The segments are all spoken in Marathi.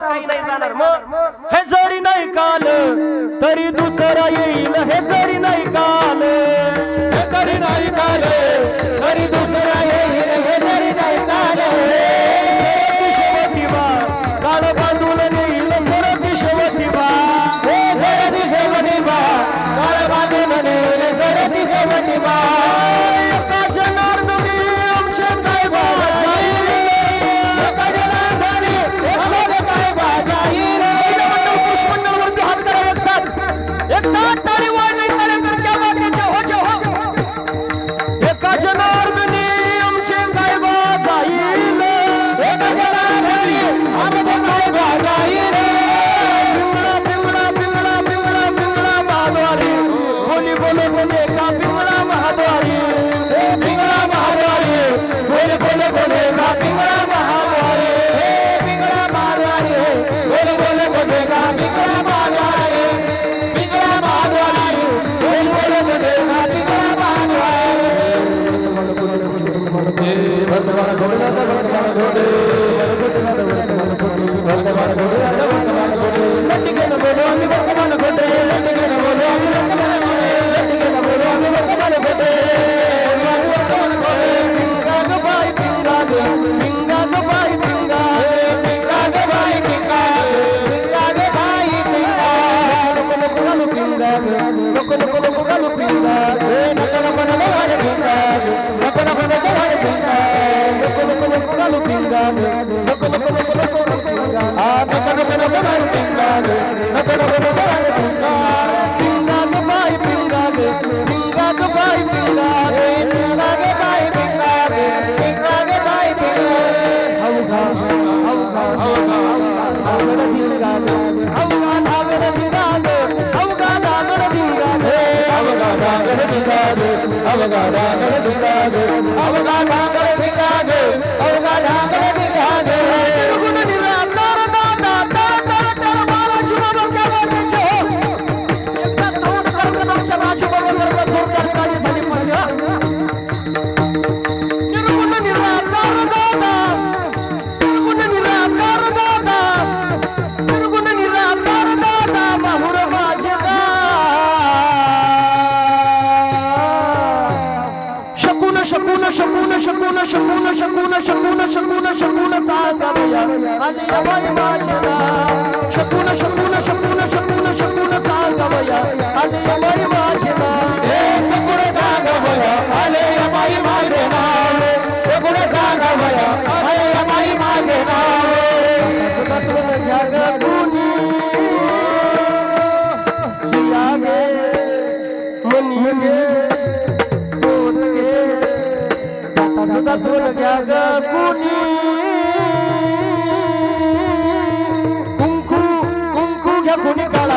Ay, no, no, no, लोक लोक लोक गल पींदा ए नकल मन वार पींदा नकल मन वार पींदा लोक लोक लोक गल पींदा लोक लोक लोक लोक पींदा आ नकल मन वार पींदा नकल मन वार पींदा पींदा दुबई पींदा पींदा दुबई पींदा पींदा दुबई पींदा पींदा दुबई पींदा हौगा हौगा हौगा हौगा हौगा Avogadro, Avogadro. That's what I got.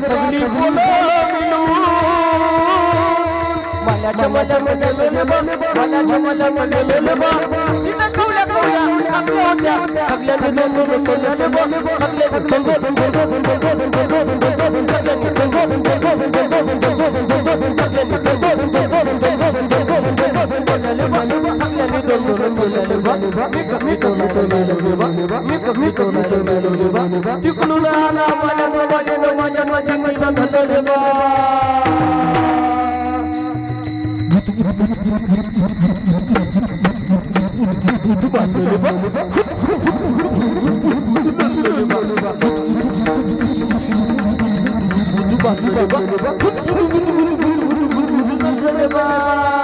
सगली गुलाम मला चम चम दलल मला चम चम दलल तिनं कवल्या कवल्या आपल्या होत्या सगल्या दिलं सगल्या दिलं सगल्या दिलं Bye.